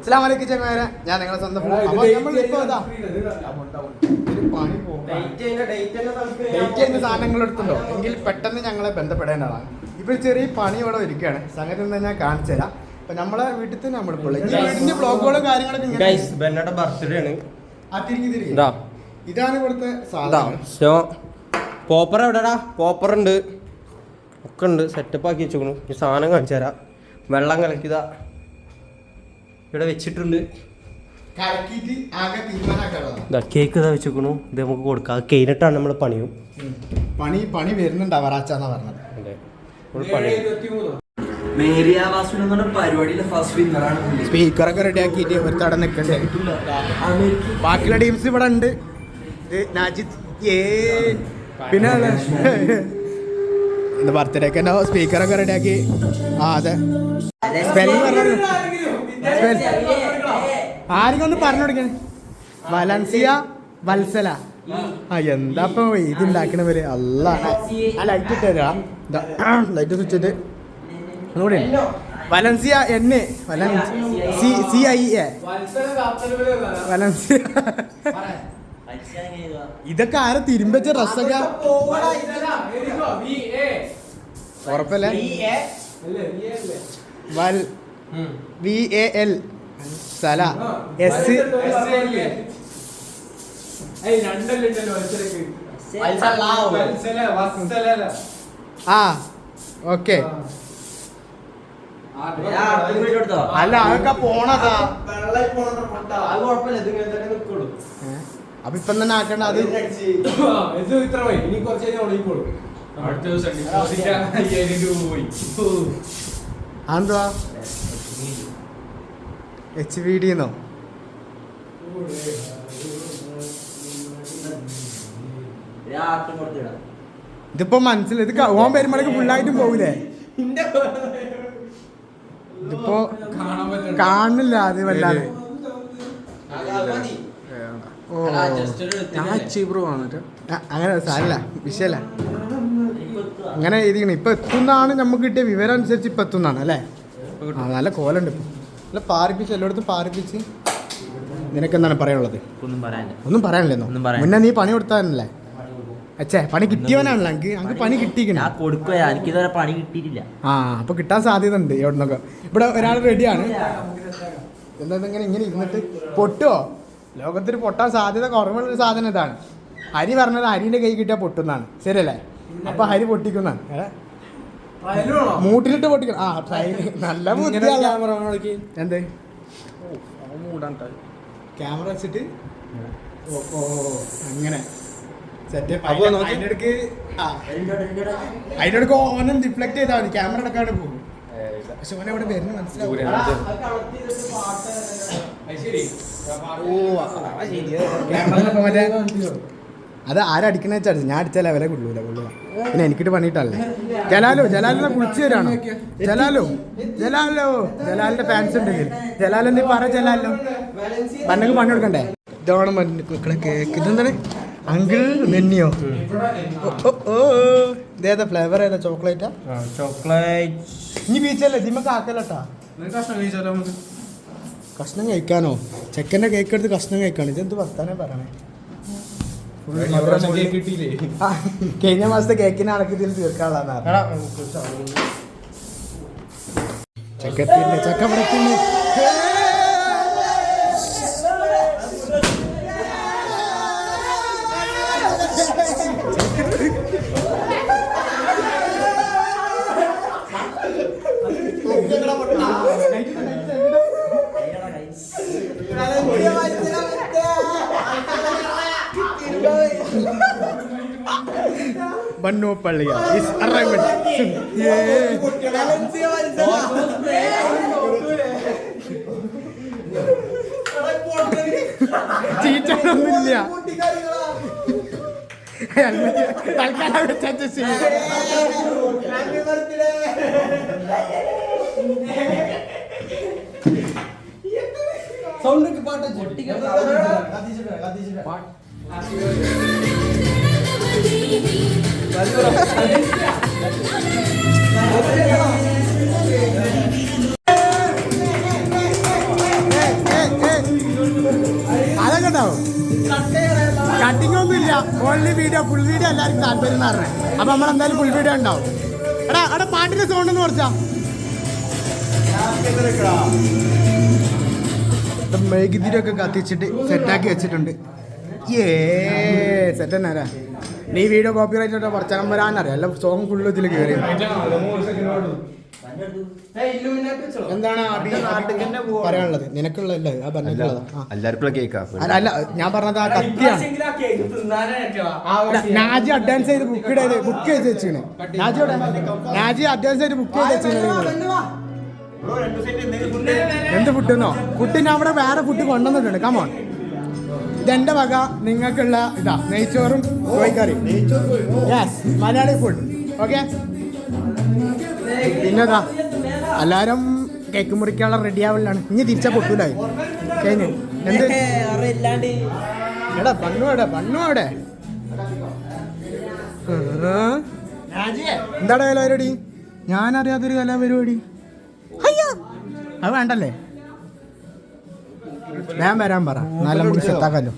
അസ്സലാമു അലൈക്കും ചങ്ങാരെ ഞാൻ നിങ്ങളെ സ്വന്തം സാധനങ്ങൾ എടുത്തുണ്ടോ എങ്കിൽ പെട്ടെന്ന് ഞങ്ങളെ ബന്ധപ്പെടേണ്ടതാണ്. ഇപ്പൊ ചെറിയ പണി ഇവിടെ ഒരുക്കുകയാണ് സംഗതി എന്ന് ഞാൻ കാണിച്ചു തരാം. അപ്പൊ നമ്മളെ വീട്ടിൽ തന്നെ നമ്മളിപ്പോൾ വീടിന്റെ ബ്ലോഗുകളും കാര്യങ്ങളൊക്കെ ഇങ്ങനെ ബെന്നയുടെ ബർത്ത്ഡേ ആണ്. തിരിഞ്ഞ് തിരിഞ്ഞ്. ഇതാണ് ഇവിടുത്തെ സാധനം. പോപ്പർ എവിടെടാ? പോപ്പർ ഉണ്ട്. ഒക്കെ ഉണ്ട്. സെറ്റപ്പ് ആക്കി വെച്ചോണു ഈ സാധനം കാണിച്ചു തരാം. വെള്ളം കലക്കിയതാ. ഇവിടെ വെച്ചിട്ടുണ്ട്. കേക്ക് ഇതാ വെച്ചേക്കണു. ഇത് നമുക്ക് കൊടുക്കാം. അത് കഴിഞ്ഞിട്ടാണ് നമ്മൾ പണിയും. പണി പണി വരുന്നുണ്ട് അവറാച്ചാന്നാ പറഞ്ഞത്. സ്പീക്കറൊക്കെ റെഡി ആക്കിയിട്ട് ഒരു തട നിൽക്കണ്ടേ ബാക്കിയുള്ള ടീംസ് ഇവിടെ ഉണ്ട്. നാജിത്ത് ഏ പിന്നെ ബർത്ത്ഡേക്ക് സ്പീക്കറൊക്കെ റെഡി ആക്കി ആ അതെ. സ്പെല്ലിംഗ് പറഞ്ഞു ആരെങ്കിലും പറഞ്ഞു കൊടുക്കണേ വലൻസിയ വത്സല. ആ എന്താ ഇത് ഉണ്ടാക്കണവര് അല്ല. ആ ലൈറ്റ് ലൈറ്റ് സ്വിച്ച് വലൻസിയ എന്നെ C C I A Valencia. ഇതൊക്കെ ആരെ തിരുമ്പച്ച ഡ്രസ്സൊക്കെ? ഉറപ്പല്ലേ? വി എ എൽ സല. എസ് ആ ഓക്കെ. അല്ല അതൊക്കെ പോണതാ? അപ്പൊ ഇപ്പം തന്നെ ആക്കണ്ട അത്. അതെന്തുവാ? എച്ച് വി ഡി എന്നോ? ഇതിപ്പോ മനസ്സിലായി. ഇത് ഓൻ വരുമ്പോഴേക്ക് ഫുള്ളായിട്ടും പോകൂലേ ഇതിപ്പോ കാണില്ല അത് വല്ലാതെ. ഓ. വന്നിട്ട്. അങ്ങനെ സാരല്ല. വിഷയല്ല. അങ്ങനെ ഇരിക്കണം ഇപ്പൊ എത്തുന്നതാണ് നമുക്ക് കിട്ടിയ വിവരം അനുസരിച്ച് ഇപ്പൊ എത്തുന്നതാണ് അല്ലേ? നല്ല കോലുണ്ട് ഇപ്പൊ. നല്ല പാറിപ്പിച്ച് എല്ലായിടത്തും പാറിപ്പിച്ച്. നിനക്ക് എന്താണ് പറയാനുള്ളത്? ഒന്നും പറയാനില്ല. ഒന്നും പറയാനില്ലെന്നോ. മുന്നേ നീ പണി കൊടുത്താനല്ലേ അച്ഛേ പണി കിട്ടിയവനാണല്ലോ. എനിക്ക് പണി കിട്ടിക്കണ ഞാൻ കൊടുക്കുക എനിക്കിതുവരെ പണി കിട്ടിയിട്ടില്ല. ആ അപ്പൊ കിട്ടാൻ സാധ്യത ഉണ്ട് എവിടെ നിന്നൊക്കെ ഇവിടെ ഒരാൾ റെഡിയാണ്. എന്താ ഇങ്ങനെ ഇങ്ങനെ ഇരുന്നിട്ട് പൊട്ടുവോ? ലോകത്തിൽ പൊട്ടാൻ സാധ്യത കുറവുള്ള സാധനം ഇതാണ്. ഹരി പറഞ്ഞത് ഹരിന്റെ കൈ കിട്ടിയാൽ പൊട്ടുന്നാണ്. ശരിയല്ലേ? അപ്പൊ ഹരി പൊട്ടിക്കുന്നതാണ്? മൂട്ടിലിട്ട് പൊട്ടിക്കണം. ആ ട്രൈ നല്ല ബുദ്ധിയാണ് എന്തേ? ക്യാമറ വെച്ചിട്ട്? ഓ. ഓ ഓ, അങ്ങനെ. അതിന്റെ ഓനം റിഫ്ലക്ട് ചെയ്താൽ മതി. ക്യാമറ എടുക്കാണ്ട് പോകും. പക്ഷെ ഓനെ അവിടെ വരുന്ന മനസ്സിലാവും ക്യാമറ മറ്റേ അത് ആരടിക്കണ വെച്ചാൽ ഞാൻ അടിച്ചാൽ അവരെ കൊള്ളൂല കൊള്ളൂല. പിന്നെ എനിക്കിട്ട് പണിയിട്ടല്ലേ? ജലാലോ ജലാലിനെ കുളിച്ചു തരാണോ? ജലാലോ ജലാലോ ജലാലിന്റെ ഫാൻസ് ഉണ്ടെങ്കിൽ ജലാലെന്തി പറ ജലാലോ. പണ്ടക്ക് പണി കൊടുക്കണ്ടേ? ഇതാണ് മക്കളെ കേക്ക് ഇതെന്താണ്? അങ്കിൾ മെന്നിയോ ഓ, ഇതേതാ ഫ്ലേവർ ഏതാ ചോക്ലേറ്റാ ചോക്ലേറ്റ് ഇനി ബീച്ചല്ലേ? ജിമ്മക്ക് ആക്കലട്ടാ കഷ്ണം കഴിക്കാനോ? ചെക്കന്റെ കേക്ക് എടുത്ത് കഷ്ണം കഴിക്കാണ് ഇതെന്ത് വർത്താനേ പറയണേ? കഴിഞ്ഞ മാസത്തെ കേക്കിന് അടക്കത്തിൽ തീർക്കാനുള്ളതാണ്. ചക്കത്തിന്റെ ചക്കപ്പടത്തിന് ബണ്ണൂപ്പള്ളിയ ഇസ് അറൈവ്ഡ് ഏ ചീറ്റാനൊന്നുമില്ല തൽക്കാലം വെച്ചാച്ച ചെയ്യും സൗണ്ട് പാട്ട് പാട്ട് അതെങ്ങണ്ടാവും കട്ടിങ് ഒന്നുമില്ല ഓൺലി വീഡിയോ ഫുൾ വീഡിയോ എല്ലാവരും താല്പര്യം എന്ന് പറഞ്ഞത് അപ്പൊ നമ്മളെന്തായാലും ഫുൾ വീഡിയോ ഉണ്ടാവും. എടാ എടാ പാട്ടിന്റെ സൗണ്ട് എന്ന് കുറച്ചാ. മെഴുകുതിരിയൊക്കെ കത്തിച്ചിട്ട് സെറ്റാക്കി വെച്ചിട്ടുണ്ട്. ഏ സെറ്റ് തന്നെ നീ വീഡിയോ കോപ്പി റൈറ്റ് കുറച്ചാൽ വരാനറിയാം അല്ല സോങ് ഫുള്ള് ഇതിൽ കയറി എന്താണ് അഭി പറയാനുള്ളത്? നിനക്കുള്ളതല്ലേ ആ. പറഞ്ഞിട്ടുള്ളതാ കേക്കാ അല്ല ഞാൻ പറഞ്ഞത് ആ കത്തിയാണ് നാജി അഡ്വാൻസ് ചെയ്ത് ബുക്ക് ചെയ്ത് ബുക്ക് ചെയ്ത് വെച്ചാണ് നാജിയോടെ നാജി അഡ്വാൻസ് ചെയ്ത് ബുക്ക് ചെയ്ത് എന്ത് ഫുഡ് ഞാൻ അവിടെ വേറെ ഫുഡ് കൊണ്ടുവന്നിട്ടുണ്ട്. കമോൺ ഇതെന്റെ വക നിങ്ങൾക്കുള്ള ഇതാ നെയ്ച്ചോറും കോഴിക്കറി. യെസ് മലയാളി ഫുഡ് ഓക്കെ പിന്നെതാ എല്ലാരും കേക്ക് മുറിക്കാനുള്ള റെഡി ആവലാണ് ഇനി തിരിച്ചാ പൊട്ടൂലായി കഴിഞ്ഞു. എന്ത്? എടാ പണ്ണു അവിടെ പണ്ണു അവിടെ എന്താടാ കലാപരിപാടി ഞാനറിയാത്തൊരു കലാപരിപാടി അയ്യോ അത് വേണ്ടല്ലേ? ഞാൻ വരാൻ പറ. നല്ല മുടി സെത്താക്കാലോ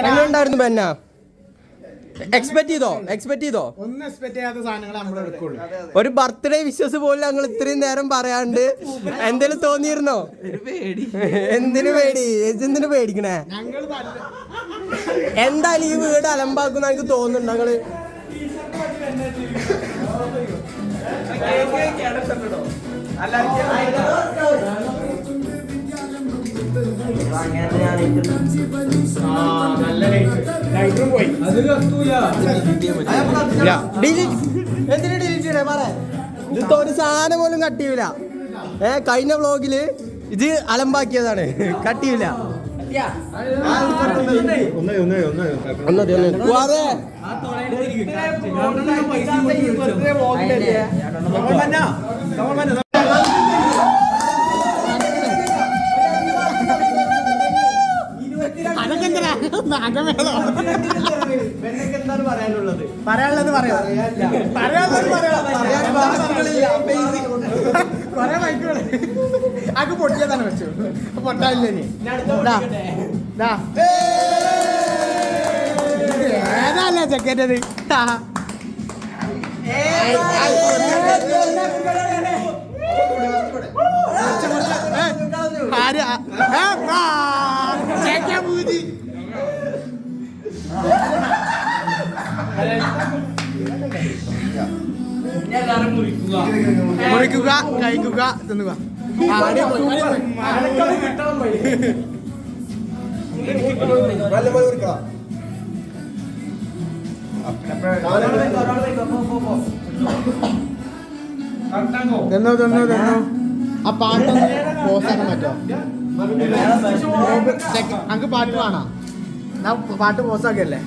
എങ്ങനെയുണ്ടായിരുന്നു പെന്ന എക്സ്പെക്ട് ചെയ്തോ? എക്സ്പെക്ട് ചെയ്തോ? ഒന്നും എക്സ്പെക്ട് ചെയ്യാത്ത സാധനങ്ങൾ നമ്മൾ എടുക്കുള്ളൂ. ഒരു ബർത്ത്ഡേ വിശ്വസ് പോലും ഞങ്ങൾ ഇത്രയും നേരം പറയാണ്ട് എന്തേലും തോന്നിയിരുന്നോ? എന്തിനു പേടി? എന്തിനു പേടിക്കണേ? എന്തായാലും ഈ വീട് അലമ്പാക്കുന്ന എനിക്ക് തോന്നുന്നുണ്ട് ഞങ്ങൾ. എന്തിനു ഡിലീറ്റ് ചെയ്യണേ പറ ഇത് ഒരു സാധനം പോലും കട്ടിയില്ല ഏ കഴിഞ്ഞ വ്ളോഗിൽ ഇത് അലമ്പാക്കിയതാണ് കട്ട് ചെയ്യൂല ഒന്നത് പറയാനുള്ളത് പറയാം? പറയാനുള്ളത് പറയാം? കൊറേ മൈക്കുകൾ അത് പൊട്ടിയതാണ് വെച്ചു. പൊട്ടാനില്ലേ. ഏതല്ലേ ചെക്കന്റെത്? ആര്? ആ- മുറിക്കുക കഴിക്കുക തിന്നുക. തിന്നോ തിന്നോ തിന്നോ. ആ പാട്ട് പോസ്റ്റാക്കാൻ പറ്റോ അങ്ങ് പാട്ട് വേണോ ഞാൻ പാട്ട് പോസാക്കല്ലേ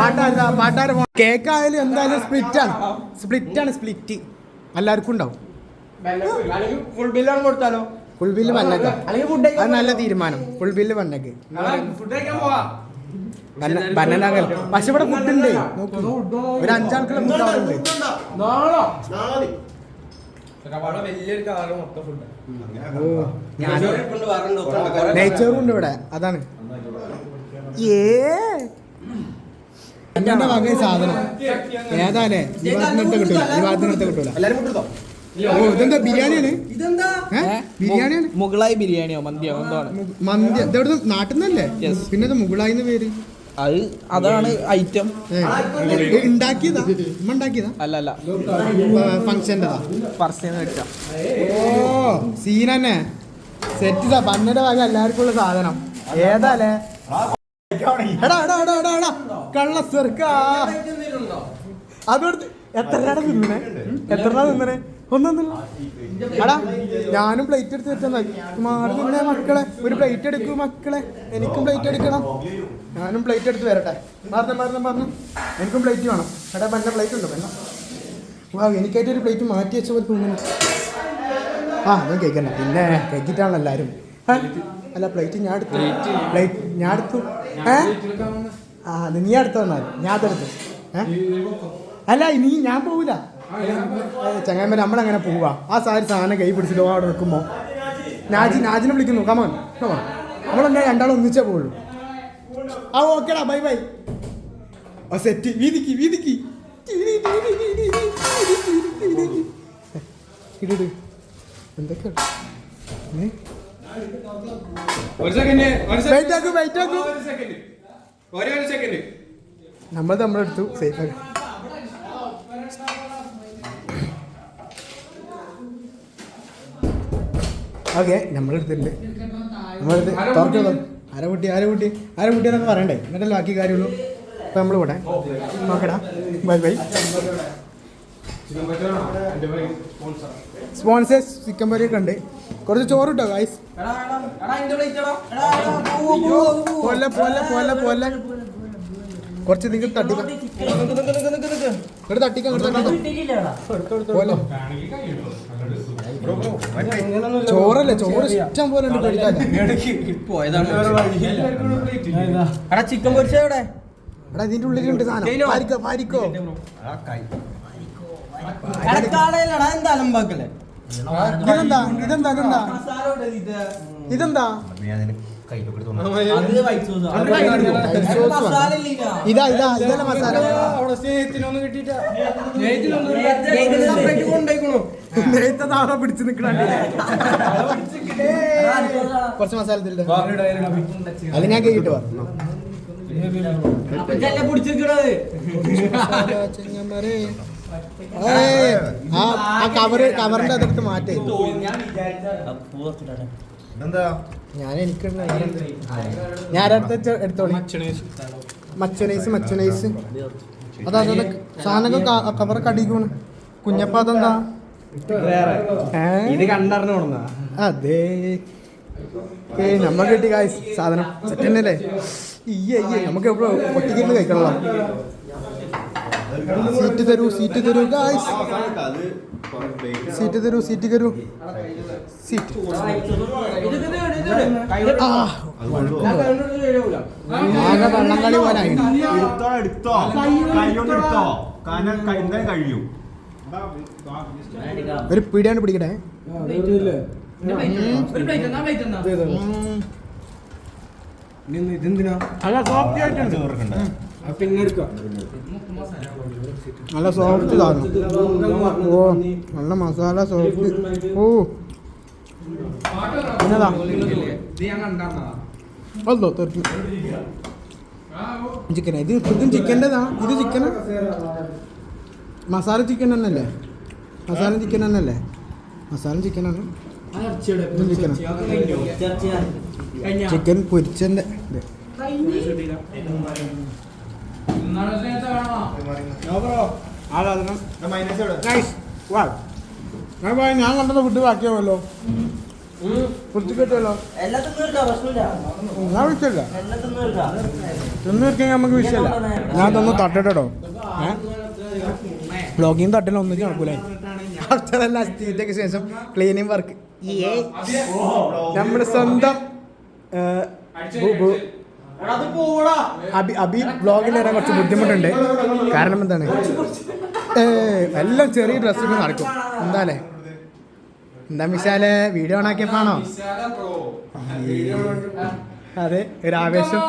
പാട്ടാരാ കേക്കായാലും എന്തായാലും സ്പ്ലിറ്റ് ആണ് സ്പ്ലിറ്റ്. ആണ് സ്പ്ലിറ്റ് എല്ലാവർക്കും ഉണ്ടാവും ഫുൾ ബില്ലാണ് കൊടുത്താലോ? ഫുൾ ബില്ല് വന്നേക്ക് അത് നല്ല തീരുമാനം. ഫുൾ ബില്ല് വന്നേക്ക് പക്ഷെ ഇവിടെ ഫുഡ് ഉണ്ട്. നോക്ക്. ഒരു അഞ്ചാൾക്കുള്ള ഫുഡ് അവിടെ ഉണ്ട്. നെയ്ച്ചോറും ഉണ്ട്. ഇവിടെ. അതാണ്. ഏ? എന്നെ വക സാധനം. ഏതാലേ ഈ ഭാഗത്തിനടുത്ത് കിട്ടൂല. ഈ ഭാഗത്തിനടുത്ത് കിട്ടൂല. ഓ ഇതെന്താ? ബിരിയാണിയാണ്? ബിരിയാണിയാണ്? മുകളായി ബിരിയാണിയോ? മന്തിയോ? എന്തോ മന്തി. ഇതെവിടെ നാട്ടിൽ നിന്നല്ലേ. പിന്നെ ഇത് മുകളായിന്ന് പേര്. അത് അതാണ് ഐറ്റം. ഇത് ഉണ്ടാക്കിയതാ ഉമ്മ ഉണ്ടാക്കിയതാ അല്ല അല്ല. ഫംഗ്ഷന്റെതാ ഓ സീൻ തന്നെ സെറ്റ് പന്നയുടെ വക എല്ലാവർക്കും ഉള്ള സാധനം. ഏതാലേ എടാ എടാ എടാ എടാ എടാ. കള്ള അതെടുത്ത് എത്ര തിന്നണേ? എത്ര തിന്നണേ? ഒന്നൊന്നില്ല. എടാ ഞാനും പ്ലേറ്റ് എടുത്ത് വെച്ചാൽ മാറി നിന്നേ മക്കളെ. ഒരു പ്ലേറ്റ് എടുക്കൂ മക്കളെ. എനിക്കും പ്ലേറ്റ് എടുക്കണം. ഞാനും പ്ലേറ്റ് എടുത്ത് വരട്ടെ. മാറുന്ന മാറുന്ന പറഞ്ഞു എനിക്കും പ്ലേറ്റ് വേണം. എടാ പെണ്ണ പ്ലേറ്റ് ഉണ്ടോ? വേണ്ട വാ എനിക്കായിട്ട് ഒരു പ്ലേറ്റ് മാറ്റി വെച്ച പോലെ തോന്നുന്നു ആ ഞാൻ കേൾക്കണ്ട പിന്നെ കേക്കിട്ടാണല്ലോ എല്ലാവരും അല്ല പ്ലേറ്റ് ഞാൻ എടുത്തു. പ്ലേറ്റ് ഞാൻ എടുത്തു. ഏ? ആ അത് നീ അടുത്ത് വന്നാൽ ഞാൻ അടുത്ത് അല്ല നീ ഞാൻ പോവില്ല. ചങ്ങാമ്പ നമ്മളങ്ങനെ പോവാ. ആ സാരി സാധനം കൈ പിടിച്ചിട്ട് അവിടെ നിൽക്കുമ്പോൾ നാജി നാജിനെ വിളിക്കുന്നു. കമോൻ കമോ നമ്മളെന്താ രണ്ടാളും ഒന്നിച്ചേ പോവുള്ളൂ. ആ ഓക്കേടാ ബൈ ബൈ ഓ സെറ്റ് വീതിക്ക് വീതിക്ക്. ഇടിട്. എന്തൊക്കെയാണ് ഒരു സെക്കൻഡ് വെയിറ്റ് ആക്കൂ വെയിറ്റ് ആക്കൂ ഒരു സെക്കൻഡ് ഒരേ ഒരു സെക്കൻഡ് നമ്മൾ നമ്മളെടുത്തു സേഫ് ആക്കി. ഓക്കെ നമ്മളെടുത്തിട്ടുണ്ട് നമ്മളെടുത്ത് തുറക്കോ ആരെ കുട്ടി ആരെ കുട്ടി ആരെ കുട്ടി എന്നൊക്കെ പറയണ്ടേ? എന്നിട്ടല്ലേ ബാക്കി കാര്യമുള്ളൂ? അപ്പോൾ നമ്മൾ ഇവിടെ നോക്കടാ. By by sponsors chicken curry ഒക്കെ ഉണ്ട്. കുറച്ച് ചോറ് കിട്ടോ ഗൈസ് പോലെ പോലെ പോലെ പോലെ. കുറച്ച് നിങ്ങൾ തട്ടിക്കാം തട്ടിക്കാം. പോലെ. ചോറല്ലേ ചോറ് ഇഷ്ടം പോലെ ഉണ്ട് കഴിക്കാൻ. ചിക്കൻ പൊരിച്ചവിടെ എടാ ഇതിന്റെ ഉള്ളിലുണ്ട് സാധനം. പാരിക്കോ പാരിക്കോ. കടക്കാടയിലടാ എന്താ അലമ്പാക്കല്ലേ ഇതെന്താ? ഇതെന്താ? ഇതെന്താ? ഇതെന്താ? ഇതാ ഇതാ ഇതല്ല മസാല. നേരത്തെ താഴെ പിടിച്ച് നിൽക്കണേ കുറച്ച് മസാല. അത് ഞാൻ കേട്ടു പറഞ്ഞു പിടിച്ചിരിക്കണത്? ആ ആ കവറ് കവറിന്റെ അതെടുത്ത് മാറ്റേ. ഞാൻ എനിക്ക് ഞാൻ അടുത്ത എടുത്തോളി. മച്ചനൈസ് മച്ചനൈസ് അതാ അതെ സാധനങ്ങൾ കവറൊക്കെ അടിക്കണം കുഞ്ഞപ്പ അതെന്താ? ഇത് കണ്ടറിഞ്ഞു അതെ. ഏ നമ്മ കിട്ടി കായ് സാധനം സെറ്റ് തന്നെയല്ലേ? ഈ നമുക്ക് എപ്പോഴും കഴിക്കണല്ലോ? സീറ്റ് തരൂ സീറ്റ് തരൂ ഗായ്സ് സീറ്റ് തരൂ സീറ്റ് തരൂ. സീറ്റ്. ആ ആകെ വെള്ളം കളി പോലായി കഴിയും. ഒരു പിടിയാണ് പിടിക്കട്ടെ. ഇതെന്തിനാ പിന്നെ എടുക്കാം നല്ല സോഫ്റ്റ് സാധനം. ഓ നല്ല മസാല സോഫ്റ്റ് ഓ. അല്ലോ തെറിച്ചു ചിക്കൻ ഇത് ഇതും ചിക്കന്റെതാ? ഇത് ചിക്കൻ മസാല ചിക്കൻ തന്നെയല്ലേ? മസാല ചിക്കൻ തന്നെയല്ലേ? മസാല ചിക്കനാണ് ഇതും ചിക്കനാ? ചിക്കൻ പൊരിച്ചതിന്റെ. ഞാൻ പറയാം ഞാൻ കണ്ടത് ഫുഡ് ബാക്കിയാവല്ലോ പ്രശ്നമില്ല ഞാൻ വിളിച്ചല്ല തിന്നു തീർക്കാൻ നമുക്ക് വിഷയമല്ല ഞാൻ തന്നു തട്ടട്ടോ ബ്ലോഗിങ് തട്ടില്ല ഒന്നും നടക്കൂലേ തീറ്റയ്ക്ക് ശേഷം ക്ലീനിങ് വർക്ക് നമ്മുടെ സ്വന്തം അബി അബി ബ്ലോഗിൽ വരാൻ കുറച്ച് ബുദ്ധിമുട്ടുണ്ട്. കാരണം എന്താണ്? എല്ലാം ചെറിയ ഡ്രസ്സിൽ നടക്കും. എന്താലേ? എന്താ മിശാലെ വീഡിയോ ഓണാക്കിയപ്പാണോ അതെ ഒരു ആവേശം.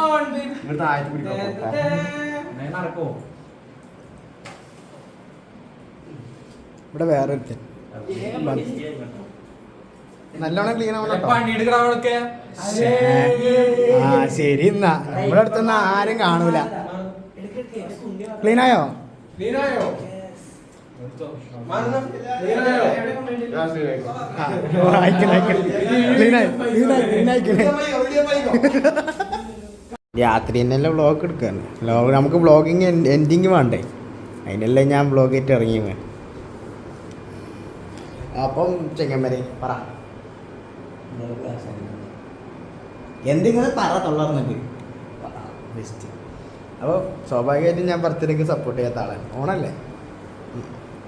ഇവിടെ വേറെ. നല്ലോണം ക്ലീൻ ആവണം കേട്ടോ. ആ ശരി എന്നാ. നമ്മുടെ അടുത്തുനിന്ന് ആരും കാണൂല. ക്ലീൻ ആയോ. രാത്രി തന്നെയല്ലേ വ്ളോഗ് എടുക്കാറ് വ്ളോഗ് നമുക്ക് വ്ളോഗിങ് എൻഡിങ് വേണ്ടേ? അതിനല്ലേ ഞാൻ ബ്ലോഗ് ആയിട്ട് ഇറങ്ങിയത് അപ്പം ചെങ്ങന്മാരെ പറ. എന്തെങ്കിലും പറ തൊള്ളർന്നിട്ട് ബെസ്റ്റ് അപ്പോൾ സ്വാഭാവികമായിട്ടും ഞാൻ ബർത്ത്ഡേക്ക് സപ്പോർട്ട് ചെയ്യാത്ത ആളാണ്. ഓണല്ലേ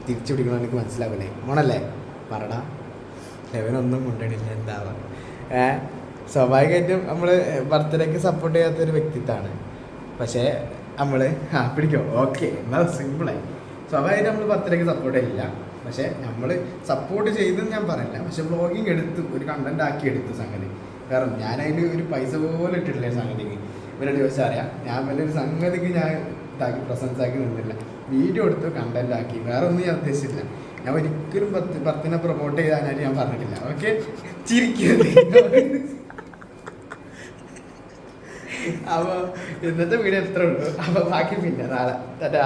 തിരിച്ചു പിടിക്കണം എനിക്ക് മനസ്സിലാവില്ലേ ഓണല്ലേ പറടാ. ലെവനൊന്നും കൊണ്ടിടില്ല എന്താവാ സ്വാഭാവികമായിട്ടും നമ്മൾ ബർത്ത്ഡേക്ക് സപ്പോർട്ട് ചെയ്യാത്തൊരു വ്യക്തിത്വമാണ്. പക്ഷേ നമ്മൾ ആ പിടിക്കോ. ഓക്കെ എന്നാൽ സിമ്പിളായി സ്വാഭാവികമായിട്ട് നമ്മൾ പത്തിലേക്ക് സപ്പോർട്ട് ചെയ്യില്ല. പക്ഷെ നമ്മൾ സപ്പോർട്ട് ചെയ്തെന്ന് ഞാൻ പറയില്ല. പക്ഷെ ബ്ലോഗിങ് എടുത്തു. ഒരു കണ്ടന്റ് ആക്കി എടുത്തു സംഗതി. കാരണം ഞാൻ അതിന് ഒരു പൈസ പോലും ഇട്ടിട്ടില്ല സംഗതിക്ക്. ഇവരോട് ചോദിച്ചാൽ അറിയാം ഞാൻ വലിയൊരു സംഗതിക്ക് ഞാൻ ഇതാക്കി പ്രസൻസ് ആക്കി നിന്നില്ല വീഡിയോ എടുത്തു കണ്ടന്റ് ആക്കി. വേറെ ഒന്നും ഞാൻ ഉദ്ദേശിച്ചില്ല ഞാൻ ഒരിക്കലും പത്ത് പത്തിനെ പ്രൊമോട്ട് ചെയ്താനായിട്ട് ഞാൻ പറഞ്ഞിട്ടില്ല. ഓക്കെ ചിരിക്കുന്നത് അപ്പോൾ ഇന്നത്തെ വീഡിയോ എത്ര ഉള്ളൂ. അപ്പോൾ ബാക്കി പിന്നെ നാളെ. ടാറ്റാ.